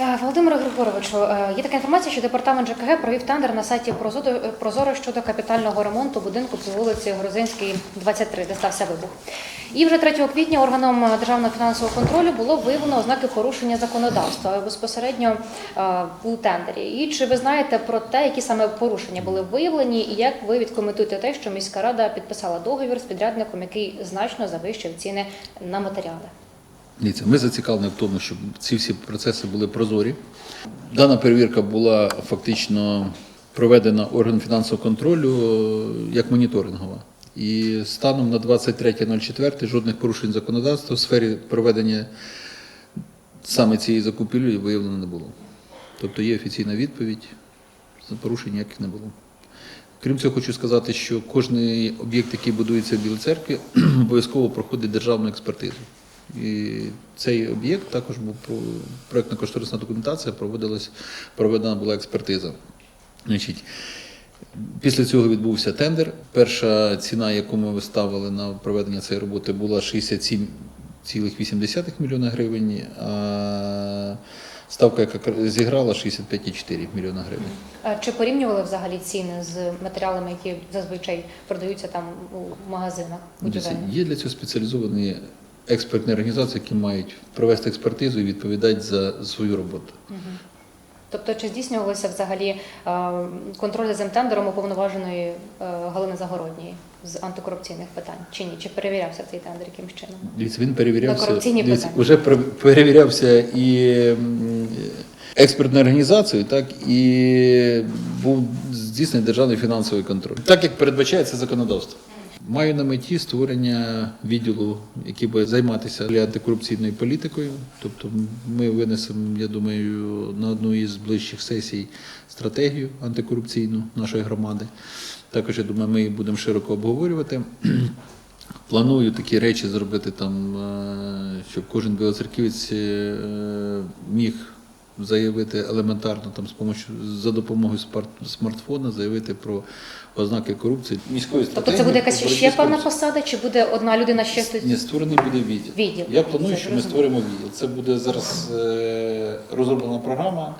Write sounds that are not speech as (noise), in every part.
Е, Володимире Григоровичу, е, є така інформація, що департамент ЖКГ провів тендер на сайті Прозоро Прозоро щодо капітального ремонту будинку по вулиці Грузинській, 23, де стався вибух. І вже 3 квітня органом державного фінансового контролю було виявлено ознаки порушення законодавства безпосередньо е, у тендері. І чи ви знаєте про те, які саме порушення були виявлені, і як ви відкоментуєте те, що міська рада підписала договір з підрядником, який значно завищив ціни на матеріали? Дивіться, ми зацікавлені в тому, щоб ці всі процеси були прозорі. Дана перевірка була фактично проведена органом фінансового контролю як моніторингова. І станом на 23.04 жодних порушень законодавства в сфері проведення саме цієї закупівлі виявлено не було. Тобто є офіційна відповідь, порушень ніяких не було. Крім цього, хочу сказати, що кожен об'єкт, який будується в Білій церкві, (clears throat) обов'язково проходить державну експертизу. І цей об'єкт також був про- проектно-кошторисна документація, проводилась, проведена була експертиза. Значить, після цього відбувся тендер. Перша ціна, яку ми виставили на проведення цієї роботи, була 67,8 мільйона гривень, а ставка, яка зіграла, 65,4 мільйона гривень. А Чи порівнювали взагалі ціни з матеріалами, які зазвичай продаються там у магазинах будівельних? Є для цього спеціалізовані експертні організації, які мають провести експертизу і відповідати за свою роботу. Тобто, чи здійснювалося взагалі е, контроль за тендером уповноваженої е, Галини Загородньої з антикорупційних питань? Чи ні? Чи перевірявся цей тендер якимось чином? Дивіться, він перевірявся. Дивіться, вже перевірявся і експертною організацією, так і був здійснений державний фінансовий контроль, так як передбачається законодавство. Маю на меті створення відділу, який буде займатися антикорупційною політикою. Тобто, ми винесемо, я думаю, на одну із ближчих сесій стратегію антикорупційну нашої громади. Також я думаю, ми її будемо широко обговорювати. (clears throat) Планую такі речі зробити там, е, щоб кожен білоцерківець е, міг заявити елементарно там з помощю за допомогою смартфона, заявити про ознаки корупції. Міської Тобто стратегії це буде якась ще певна посада, чи буде одна людина ще стоїть? Ні, створений буде відділ. Відділ. Я планую, Це що ми створимо відділ. Це буде зараз е, розроблена програма,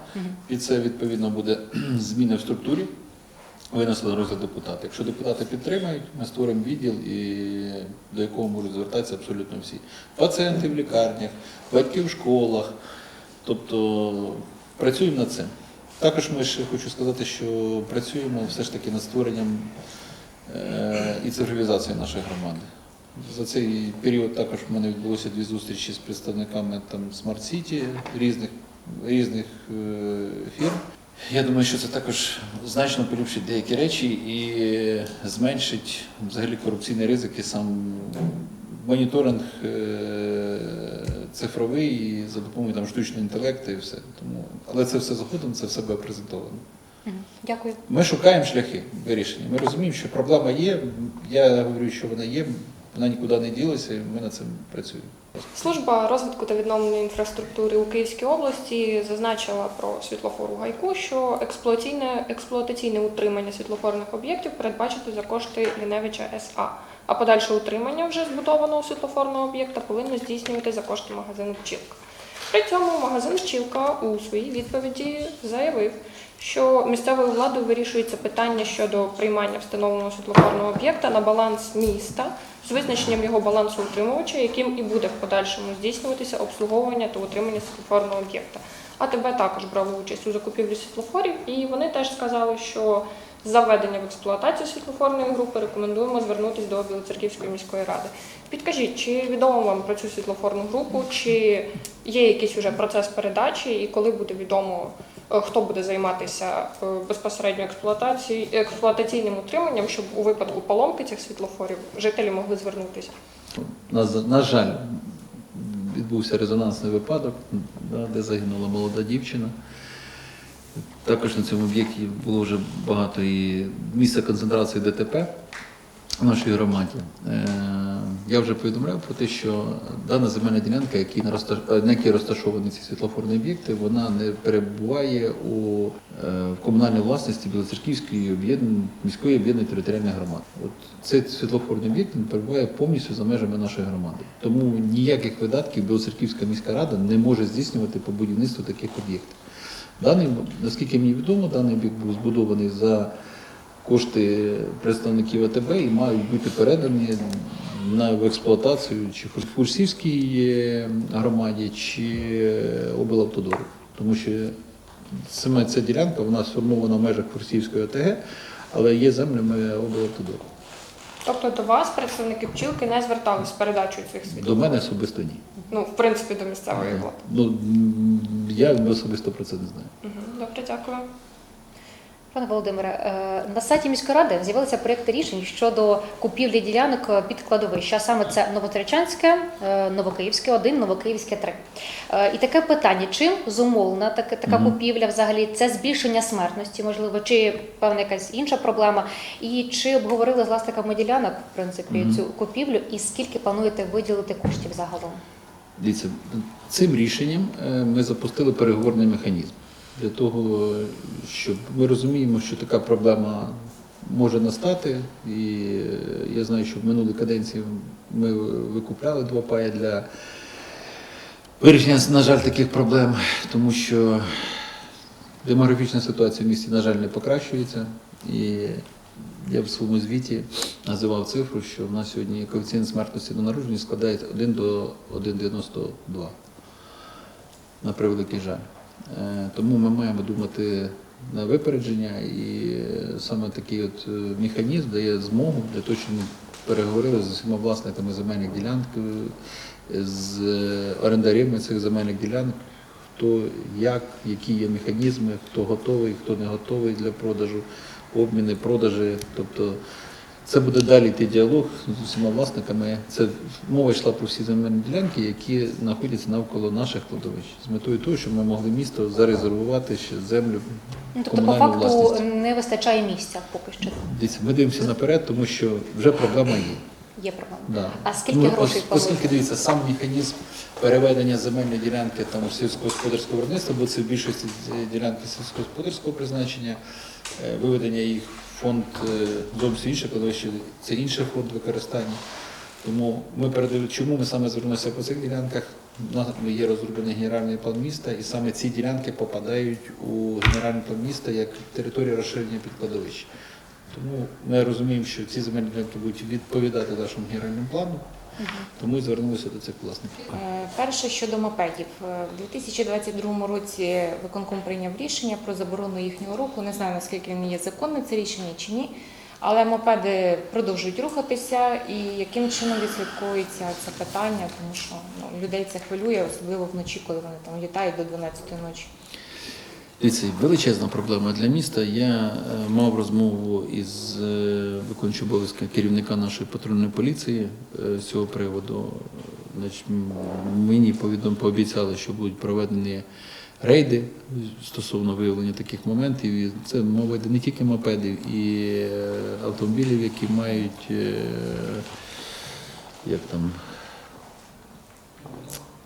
і це відповідно буде (clears throat) зміни в структурі. Винесли на розгляд депутати. Якщо депутати підтримають, ми створимо відділ, і до якого можуть звертатися абсолютно всі. Пацієнти в лікарнях, батьки в школах. Тобто працюємо над цим. Також ми ще хочу сказати, що працюємо все ж таки над створенням е, і цифровізацією нашої громади. За цей період також в мене відбулося дві зустрічі з представниками там Smart City різних, різних е, фірм. Я думаю, що це також значно поліпшить деякі речі і зменшить взагалі корупційні ризики, сам моніторинг е, цифровий і за допомогою там, штучного інтелекту і все. Тому, але це все згодом, це все буде презентовано. Дякую. Ми шукаємо шляхи вирішення. Ми розуміємо, що проблема є. Я говорю, що вона є, вона нікуди не ділася, і ми над цим працюємо. Служба розвитку та відновлення інфраструктури у Київській області зазначила про світлофор у гайку, що експлуатаційне, експлуатаційне утримання світлофорних об'єктів передбачити за кошти Ліневича СА, а подальше утримання вже збудованого світлофорного об'єкта повинно здійснювати за кошти магазину Пчілка. При цьому магазин Пчілка у своїй відповіді заявив, що місцевою владою вирішується питання щодо приймання встановленого світлофорного об'єкта на баланс міста з визначенням його балансу утримувача, яким і буде в подальшому здійснюватися обслуговування та утримання світлофорного об'єкта. АТБ також брало участь у закупівлі світлофорів, і вони теж сказали, що за введення в експлуатацію світлофорної групи рекомендуємо звернутися до Білоцерківської міської ради. Підкажіть, чи відомо вам про цю світлофорну групу, чи є якийсь уже процес передачі, і коли буде відомо, е, хто буде займатися е, безпосередньо експлуатацією експлуатаційним утриманням, щоб у випадку поломки цих світлофорів жителі могли звернутися? На, на жаль, відбувся резонансний випадок, де загинула молода дівчина. Також на цьому об'єкті було вже багато і місця концентрації ДТП в нашій громаді. Е, Я вже повідомляв про те, що дана земельна ділянка, який на якій розташовані ці світлофорні об'єкти, вона не перебуває у е, в комунальній власності Білоцерківської міської об'єднаної територіальної громади. От цей світлофорний об'єкт він перебуває повністю за межами нашої громади. Тому ніяких видатків Білоцерківська міська рада не може здійснювати по будівництву таких об'єктів. Даний, наскільки мені відомо, даний об'єкт був збудований за кошти представників АТБ і мають бути передані на в експлуатацію чи в Курсівській е, громаді, чи е, облавтодору. Тому що саме ця ділянка вона сформована в межах Курсівської ОТГ, але є землями облавтодору. Тобто до вас представники пчілки не звертались з передачею цих свідків? До мене особисто ні. Ну, в принципі, до місцевої влади. Ну, я особисто про це не знаю. Угу. Добре, дякую. Пане Володимире, е, на сайті міської ради з'явилися проєкти рішень щодо купівлі ділянок під кладовища. Саме це Новотрячанське, е, Новокиївське 1, Новокиївське 3. Е, І таке питання: чим зумовлена така, така купівля взагалі? Це збільшення смертності, можливо, чи певна якась інша проблема? І чи обговорили з власниками ділянок в принципі цю купівлю? І скільки плануєте виділити коштів загалом? Дивіться, цим рішенням е, ми запустили переговорний механізм для того, щоб ми розуміємо, що така проблема може настати. І е, я знаю, що в минулій каденції ми викупляли два паї для вирішення, на жаль, таких проблем, тому що демографічна ситуація в місті, на жаль, не покращується. І я в своєму звіті називав цифру, що в нас сьогодні коефіцієнт смертності до народження складає 1 до 1,92 на превеликий жаль. Е, Тому ми маємо думати на випередження, і саме такий от е, механізм дає змогу для того, щоб ми переговорили з усіма власниками земельних ділянок, е, з орендарями цих земельних ділянок, хто як, які є механізми, хто готовий, хто не готовий для продажу, обміни, продажі. Тобто це буде далі йти діалог з усіма власниками. Це мова йшла про всі земельні ділянки, які знаходяться навколо наших кладовищ, з метою того, щоб ми могли місто зарезервувати ще землю Ну, тобто, по факту власність. не вистачає місця поки що. Дивіться, ми дивимося наперед, тому що вже проблема є. Є проблема. Да. А скільки Ну, грошей ос- Оскільки дивіться, сам механізм переведення земельної ділянки там у сільськогосподарського виробництва, бо це в більшості з- ділянки сільськогосподарського призначення, е, виведення їх фонд е, зовсім інше кладовище, це інший фонд використання. Тому ми передаємо, чому ми саме звернулися по цих ділянках? Є розроблений генеральний план міста, і саме ці ділянки попадають у генеральний план міста як територія розширення під кладовище. Тому ми розуміємо, що ці земельні ділянки будуть відповідати нашому генеральному плану, тому і звернулися до цих власників. Е, Перше щодо мопедів. Е, В 2022 році виконком прийняв рішення про заборону їхнього руху. Не знаю наскільки він є законне це рішення чи ні. Але мопеди продовжують рухатися, і яким чином відслідковується це питання, тому що ну, людей це хвилює, особливо вночі, коли вони там літають до 12 ночі. Дивіться, величезна проблема для міста. Я е, мав розмову із е, виконуючим обов'язки керівника нашої патрульної поліції е, з цього приводу. Мені пообіцяли, що будуть проведені рейди стосовно виявлення таких моментів. І це мова йде не тільки мопедів, і автомобілів, які мають як там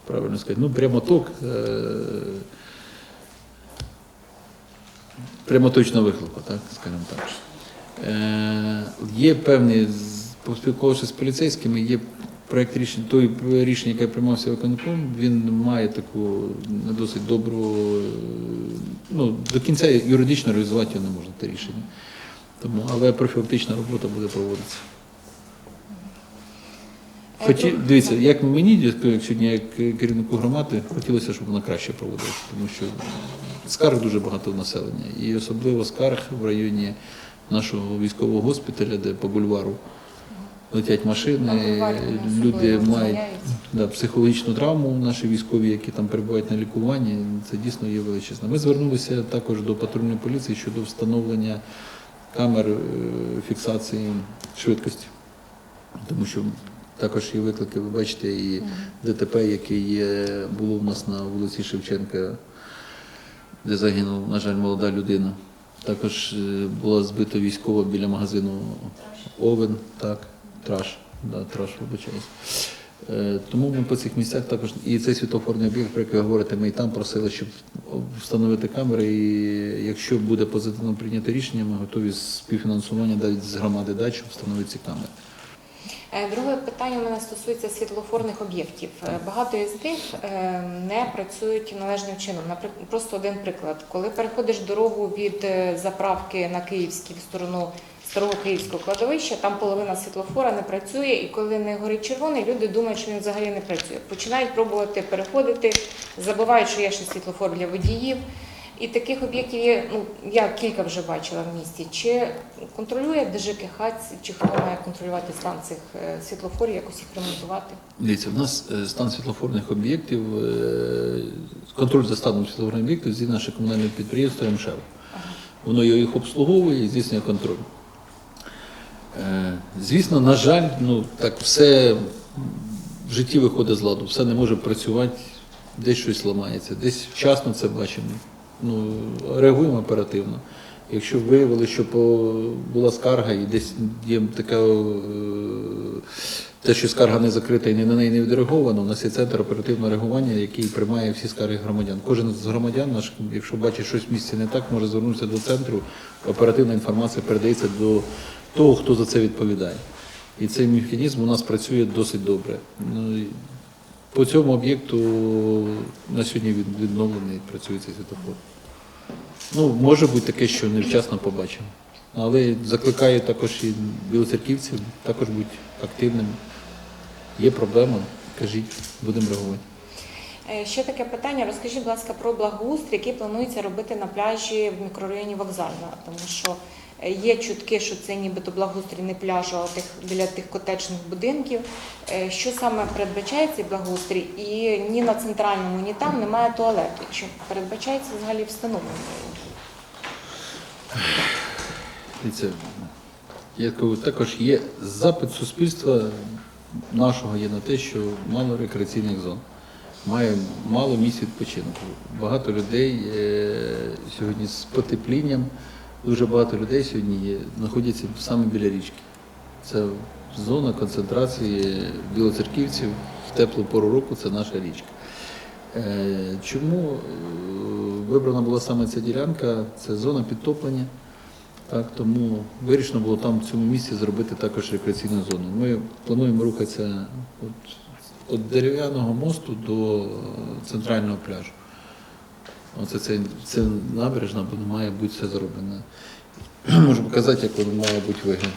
правильно сказати, ну прямоток. Прямоточного вихлопу, так, скажімо так. Е, є певні, поспілкувавшись з поліцейськими, є проєкт рішення, той рішення, яке приймався виконком, він має таку досить добру, е, ну, до кінця юридично реалізувати його не можна, те рішення. Тому, але профілактична робота буде проводитися. Хоті, дивіться, як мені, як сьогодні, як керівнику громади, хотілося, щоб вона краще проводилася, тому що скарг дуже багато в населення. І особливо скарг в районі нашого військового госпіталя, де по бульвару летять машини, люди мають да, психологічну травму, наші військові, які там перебувають на лікуванні, це дійсно є величезно. Ми звернулися також до патрульної поліції щодо встановлення камер е, фіксації швидкості. Тому що також є виклики, ви бачите, і ДТП, яке є, було в нас на вулиці Шевченка, де загинула, на жаль, молода людина. Також е, була збита військова біля магазину Овен, так, траш. Да, траш, вибачаюсь. Е, Тому ми по цих місцях також і цей світлофорний об'єкт, про який ви говорите, ми і там просили, щоб встановити камери. І якщо буде позитивно прийнято рішення, ми готові співфінансування з громади щоб встановити ці камери. Е, Друге питання у мене стосується світлофорних об'єктів. Е, Багато із них е, не працюють належним чином. Наприклад, просто один приклад. Коли переходиш дорогу від заправки на Київській в сторону старого київського кладовища, там половина світлофора не працює, і коли не горить червоний, люди думають, що він взагалі не працює. Починають пробувати переходити, забувають, що є ще світлофор для водіїв. І таких об'єктів є, ну я кілька вже бачила в місті. Чи контролює ДЖКХ, чи хто має контролювати стан цих е, світлофорів, якось їх ремонтувати? Дивіться, в нас е, стан світлофорних об'єктів, е, контроль за станом світлофорних об'єктів здійснює наше комунальне підприємство МШЕВ. Воно їх обслуговує і здійснює контроль. Звісно, на жаль, ну так все в житті виходить з ладу, все не може працювати, десь щось ламається, десь вчасно це бачимо. Ну, реагуємо оперативно. Якщо виявили, що по, була скарга і десь є така е, те, що скарга не закрита і на неї не відреаговано, у нас є центр оперативного реагування, який приймає всі скарги громадян. Кожен з громадян, наш, якщо бачить щось в місті не так, може звернутися до центру. Оперативна інформація передається до того, хто за це відповідає. І цей механізм у нас працює досить добре. По цьому об'єкту на сьогодні відновлений працює цей світофор. Ну, може бути таке, що невчасно побачимо. Але закликаю також і білоцерківців також бути активними. Є проблема, кажіть, будемо реагувати. Е, Ще таке питання. Розкажіть, будь ласка, про благоустрій, який планується робити на пляжі в мікрорайоні вокзальна, тому що є чутки, що це нібито благоустрій не пляжу, а тих біля тих котечних будинків. Е, Що саме передбачає цей благоустрій? І ні на центральному, ні там немає туалету. Чи передбачається взагалі встановлення? кажу, також є запит суспільства нашого є на те, що мало рекреаційних зон, має мало місць відпочинку. Багато людей е, сьогодні з потеплінням, дуже багато людей сьогодні є, знаходяться саме біля річки. Це зона концентрації білоцерківців в теплу пору року це наша річка. Е, Чому е, вибрана була саме ця ділянка? Це зона підтоплення. Так, тому вирішено було там в цьому місці зробити також рекреаційну зону. Ми плануємо рухатися від дерев'яного мосту до е, центрального пляжу. Оце це, це набережна, бо має бути все зроблено. (clears throat) Можу показати, як воно має бути вигляд.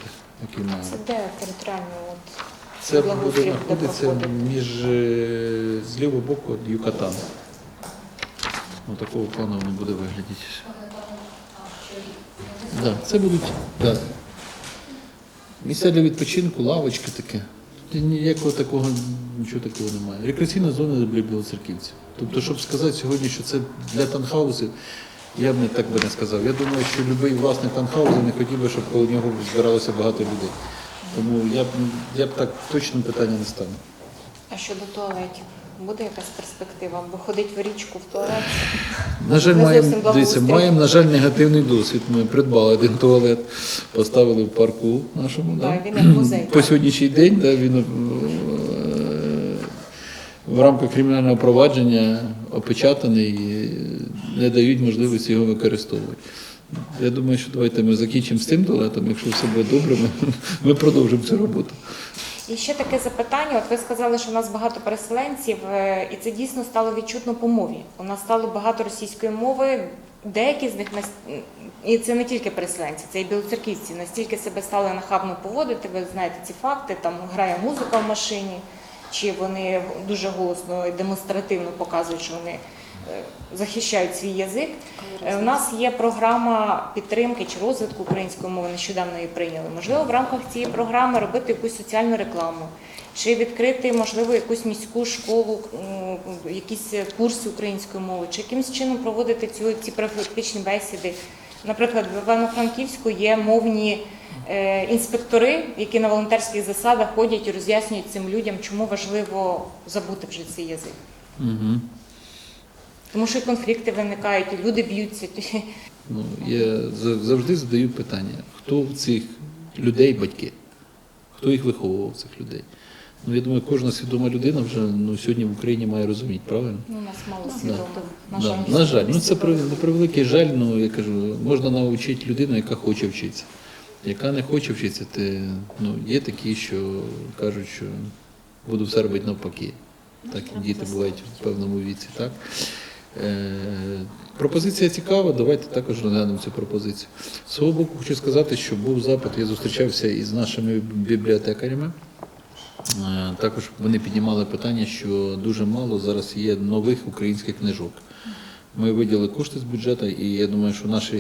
Який має. Це де територіально? От, Це благоустрій буде знаходитися проходити? між е, з лівого боку від Юкатан. Ось такого плану воно буде виглядати. Да, це будуть да. місця для відпочинку, лавочки таке. Тут ніякого такого, нічого такого немає. Рекреаційна зона для білоцерківців. Тобто, щоб сказати сьогодні, що це для танхаусів, я б не так би не сказав. Я думаю, що будь-який власник танхаузу не хотів би, щоб коло нього збиралося багато людей. Тому я б, я б так точно питання не ставив. А щодо туалетів? Буде якась перспектива? Бо ходить в річку в туалет? На жаль, маємо, дивіться, маємо, на жаль, негативний досвід. Ми придбали один туалет, поставили в парку нашому. Да, він музей. По сьогоднішній день да, він е, в рамках кримінального провадження опечатаний і не дають можливості його використовувати. Я думаю, що давайте ми закінчимо з цим туалетом. Якщо все буде добре, ми, ми продовжимо цю роботу. І ще таке запитання. От ви сказали, що у нас багато переселенців, е, і це дійсно стало відчутно по мові. У нас стало багато російської мови. Деякі з них і це не тільки переселенці, це і білоцерківці. Настільки себе стали нахабно поводити. Ви знаєте ці факти. Там грає музика в машині, чи вони дуже голосно і демонстративно показують, що вони захищають свій язик. Е, У нас є програма підтримки чи розвитку української мови. Нещодавно її прийняли. Можливо, в рамках цієї програми робити якусь соціальну рекламу, чи відкрити, можливо, якусь міську школу, якісь курси української мови, чи якимось чином проводити цю ці профілактичні бесіди. Наприклад, в Івано-Франківську є мовні е, інспектори, які на волонтерських засадах ходять і роз'яснюють цим людям, чому важливо забути вже цей язик. Угу. Тому що і конфлікти виникають, і люди б'ються. Ну, я завжди задаю питання, хто в цих людей батьки? хто їх виховував, цих людей. Ну, я думаю, кожна свідома людина вже ну, сьогодні в Україні має розуміти, правильно? Ну, у нас мало Ну, свідомо. да. На жаль. Да, на жаль, ну це на превеликий жаль, ну я кажу, можна навчити людину, яка хоче вчитися. Яка не хоче вчитися, ти, ну, є такі, що кажуть, що буду все робити навпаки. Так і діти бувають в певному віці. Так? Е, пропозиція цікава, давайте також розглянемо цю пропозицію. З свого боку хочу сказати, що був запит, я зустрічався із нашими бібліотекарями. Е, Також вони піднімали питання, що дуже мало зараз є нових українських книжок. Ми виділили кошти з бюджету, і я думаю, що наш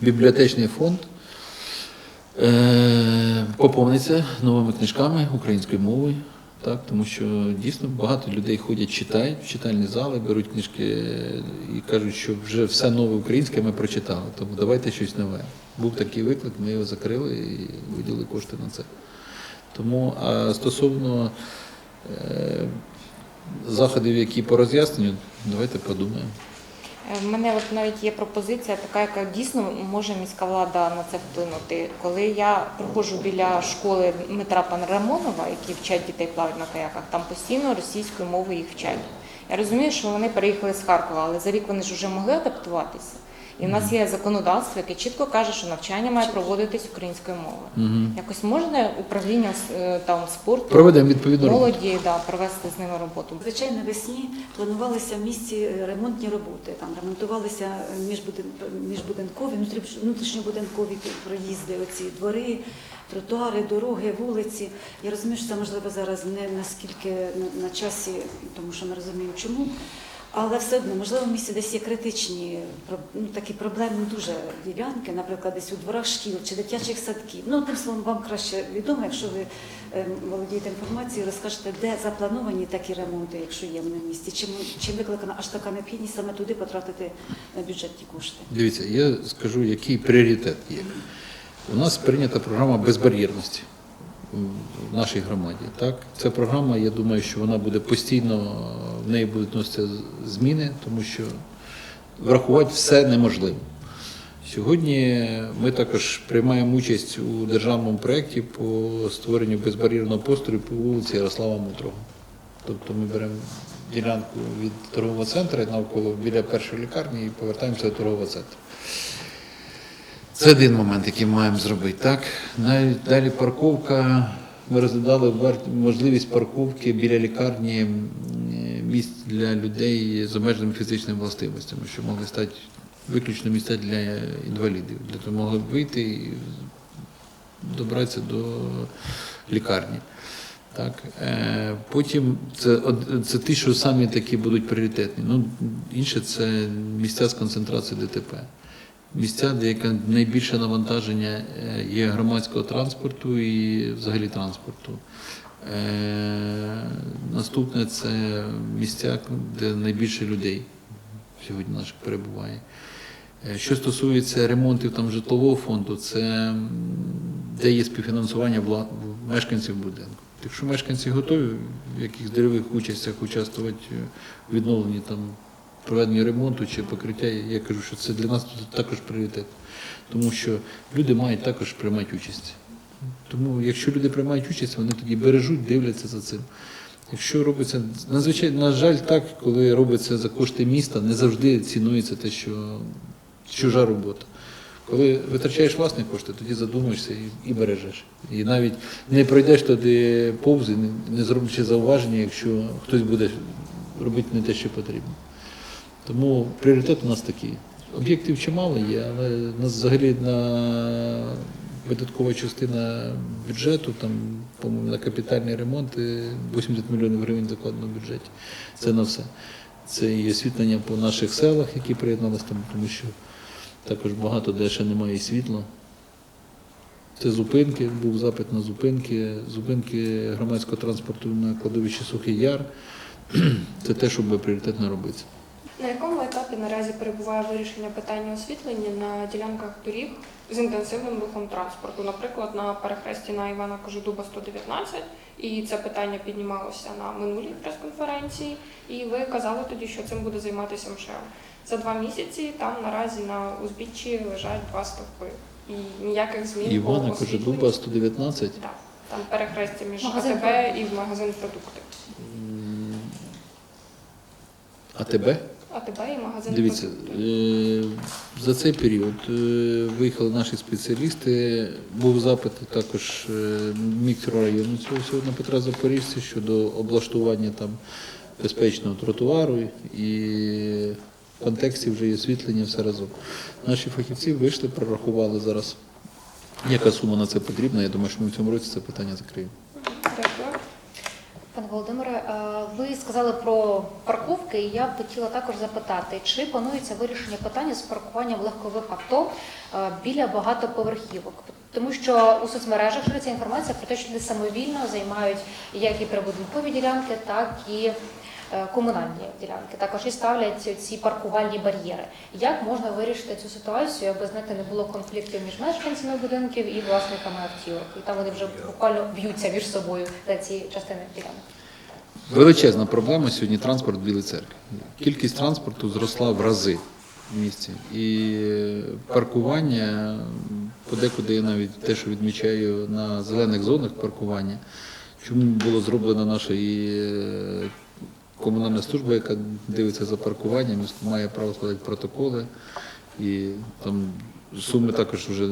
бібліотечний фонд е, поповниться новими книжками українською мовою. Так, тому що дійсно багато людей ходять, читають в читальні зали, беруть книжки і кажуть, що вже все нове українське ми прочитали. Тому давайте щось нове. Був такий виклик, ми його закрили і виділили кошти на це. Тому а стосовно е, заходів, які по роз'ясненню, давайте подумаємо. Е, В мене от навіть є пропозиція, така, яка дійсно може міська влада на це вплинути. Коли я проходжу біля школи Дмитра Панрамонова, які вчать дітей плавати на каяках, там постійно російською мовою їх вчать. Я розумію, що вони переїхали з Харкова, але за рік вони ж вже могли адаптуватися. І в нас є законодавство, яке чітко каже, що навчання має проводитись українською мовою. Угу. Якось можна управління е, там спорту, Проведемо відповідну молоді да, провести з ними роботу. Звичайно, навесні планувалися в місті е, ремонтні роботи. Там ремонтувалися е, міжбудин- міжбудинкові, внутрі- внутрішньобудинкові проїзди, оці двори, тротуари, дороги, вулиці. Я розумію, що це можливо зараз не наскільки на, на часі, тому що ми розуміємо, чому. Але все одно, можливо, в місті десь є критичні ну, такі проблемні дуже ділянки, наприклад, десь у дворах шкіл чи дитячих садків. Ну, одним словом, вам краще відомо, якщо ви е, володієте інформацією, розкажете, де заплановані такі ремонти, якщо є в місті, чим, чим викликана аж така необхідність саме туди потратити е, бюджетні кошти. Дивіться, я скажу, який пріоритет є. У нас прийнята програма безбар'єрності в нашій громаді. Так? Ця програма, я думаю, що вона буде постійно, в неї будуть вноситися зміни, тому що врахувати все неможливо. Сьогодні ми також приймаємо участь у державному проєкті по створенню безбар'єрного простору по вулиці Ярослава Мудрого. Тобто ми беремо ділянку від торгового центру навколо біля першої лікарні і повертаємося до торгового центру. Це один момент, який ми маємо зробити. Так? Далі парковка. Ми розглядали можливість парковки біля лікарні місць для людей з обмеженими фізичними властивостями, що могли стати виключно місця для інвалідів, для того могли б вийти і добратися до лікарні. Так. Е, Потім це, це ті, що самі такі будуть пріоритетні. Ну, інше це місця з концентрацією ДТП. Місця, де найбільше навантаження е, є громадського транспорту і взагалі транспорту. Е, Наступне це місця, де найбільше людей сьогодні наших перебуває. Е, Що стосується ремонтів там житлового фонду, це де є співфінансування вла- мешканців будинку. Якщо мешканці готові в якихось деревих участях участвувати в відновленні там проведенні ремонту чи покриття, я кажу, що це для нас також пріоритет. Тому що люди мають також приймати участь. Тому якщо люди приймають участь, вони тоді бережуть, дивляться за цим. Якщо робиться, надзвичайно, на жаль, так, коли робиться за кошти міста, не завжди цінується те, що чужа робота. Коли витрачаєш власні кошти, тоді задумуєшся і, і бережеш. І навіть не пройдеш туди повз, не, не зроблячи зауваження, якщо хтось буде робити не те, що потрібно. Тому пріоритет у нас такий. Об'єктів чимало є, але нас взагалі на видаткова частина бюджету, там, по-моєму, на капітальні ремонти 80 мільйонів гривень закладено в бюджеті. Це на все. Це і освітлення по наших селах, які приєдналися там, тому що також багато де ще немає світла. Це зупинки, був запит на зупинки, зупинки громадського транспорту на кладовищі Сухий Яр. (clears throat) Це те, що буде пріоритетно робити. На наразі перебуває вирішення питання освітлення на ділянках доріг з інтенсивним рухом транспорту, наприклад, на перехресті на Івана Кожедуба 119, і це питання піднімалося на минулій прес-конференції, і ви казали тоді, що цим буде займатися МШЕО. За два місяці там наразі на узбіччі лежать два стовпи. І ніяких змін Івана по Кожедуба 119. Так. Там перехрестя між АТБ і в магазин продукти. А тебе? АТБ і магазин Дивіться, е, за цей період е, виїхали наші спеціалісти. Був запит також е, мікрорайону цього всього на Петра Запоріжця щодо облаштування там безпечного тротуару і в контексті вже є освітлення все разом. Наші фахівці вийшли, прорахували зараз, яка сума на це потрібна. Я думаю, що ми в цьому році це питання закриємо. Дякую. Пане Володимире, сказали про парковки, і я б хотіла також запитати, чи планується вирішення питання з паркуванням легкових авто е, біля багатоповерхівок? Тому що у соцмережах шириться інформація про те, що люди самовільно займають як і прибудинкові ділянки, так і е, комунальні ділянки. Також і ставлять ці паркувальні бар'єри. Як можна вирішити цю ситуацію, аби знаєте, не було конфліктів між мешканцями будинків і власниками автівок? І там вони вже буквально б'ються між собою за ці частини ділянок. Величезна проблема сьогодні транспорт в Білій церкві. Кількість транспорту зросла в рази в місті. І паркування, подекуди я навіть те, що відмічаю на зелених зонах паркування, чому було зроблено наша і е, комунальна служба, яка дивиться за паркуванням, має право складати протоколи. І там суми також вже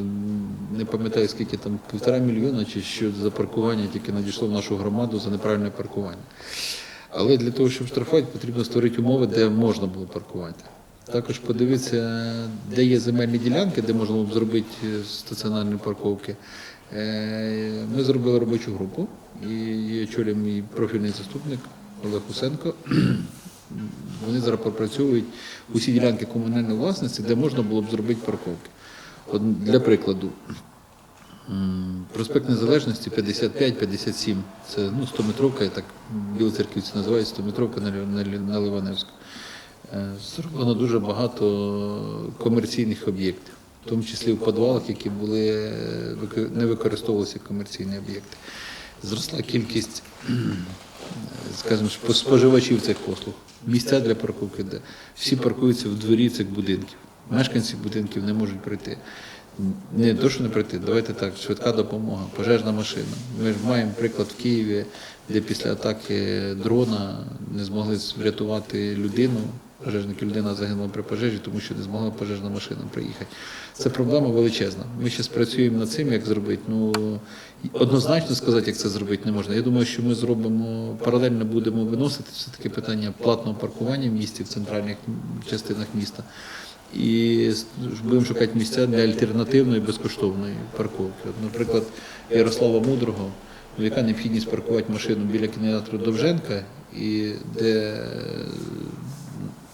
не пам'ятаю, скільки там півтора мільйона чи що за паркування тільки надійшло в нашу громаду за неправильне паркування. Але для того, щоб штрафувати, потрібно створити умови, де можна було паркувати. Також подивитися, де є земельні ділянки, де можна було б зробити е, стаціонарні парковки. Е, Ми зробили робочу групу, і її очолює мій профільний заступник Олег Усенко. Вони зараз пропрацьовують усі ділянки комунальної власності, де можна було б зробити парковки. Для прикладу, проспект Незалежності 55-57, це ну, 100-метровка, так білоцерківці називають 100-метровка на, Ливаневську. Е, Зроблено дуже багато комерційних об'єктів, в тому числі в підвалах, які були, е, не використовувалися комерційні об'єкти. Зросла кількість, скажімо, споживачів цих послуг. Місця для парковки, де всі паркуються в дворі цих будинків. Мешканці будинків не можуть прийти. Не то, що не прийти, давайте так, швидка допомога, пожежна машина. Ми ж маємо приклад в Києві, де після атаки дрона не змогли врятувати людину. Пожежники людина загинула при пожежі, тому що не змогла пожежна машина приїхати. Це проблема величезна. Ми зараз працюємо над цим, як зробити. Ну однозначно сказати, як це зробити, не можна. Я думаю, що ми зробимо паралельно будемо виносити все таки питання платного паркування в місті в центральних частинах міста. І будемо шукати місця для альтернативної безкоштовної парковки. Наприклад, Ярослава Мудрого, яка необхідність паркувати машину біля кінотеатру Довженка, і де,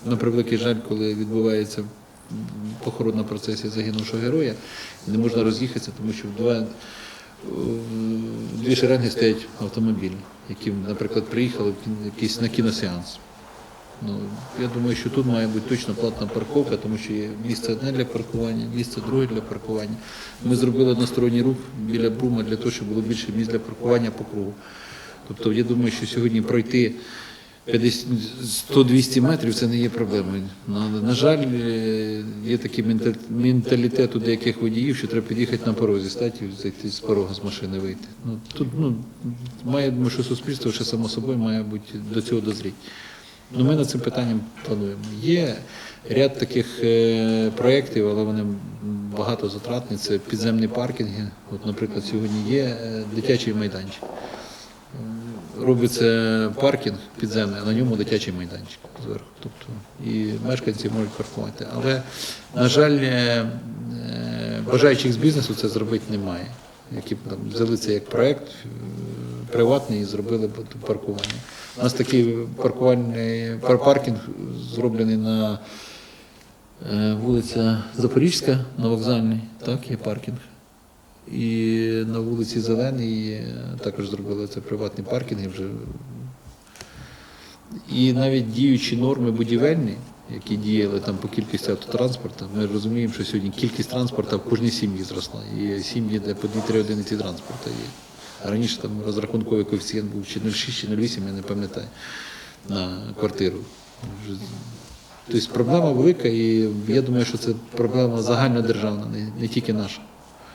на превеликий жаль, коли відбувається похоронна процесія загинувшого героя, не можна роз'їхатися, тому що в два, дві шеренги стоять автомобілі, які, наприклад, приїхали на кіносеанс. Ну, я думаю, що тут має бути точно платна парковка, тому що є місце одне для паркування, місце друге для паркування. Ми зробили односторонній рух біля Брума для того, щоб було більше місць для паркування по кругу. Тобто, я думаю, що сьогодні пройти 100-200 метрів це не є проблемою. На, на жаль, е, є такий менталітет у деяких водіїв, що треба під'їхати на порозі, стати зайти з порога з машини вийти. Ну, тут ну, має, думаю, що суспільство ще само собою має бути до цього дозріти. Ну, ми над цим питанням плануємо. Є ряд таких е, проєктів, але вони багато затратні. Це підземні паркінги. От, наприклад, сьогодні є е, дитячий майданчик. Е, Робиться паркінг підземний, а на ньому дитячий майданчик зверху. Тобто і мешканці можуть паркувати. Але, на жаль, бажаючих з бізнесу це зробити немає. Які там взяли це як проєкт е, приватний і зробили паркування. У нас такий паркувальний паркінг зроблений на е, вулиця Запорізька на вокзальній, так, є паркінг. І на вулиці Зеленій е, також зробили це приватні паркінги вже. І навіть діючі норми будівельні, які діяли там по кількості автотранспорту, ми розуміємо, що сьогодні кількість транспорту в кожній сім'ї зросла. І сім'ї, де по 2-3 одиниці транспорту є. А раніше там розрахунковий коефіцієнт був чи 0,6, чи 0,8, я не пам'ятаю, на квартиру. Тобто проблема велика, і я думаю, що це проблема загальнодержавна, не, тільки наша.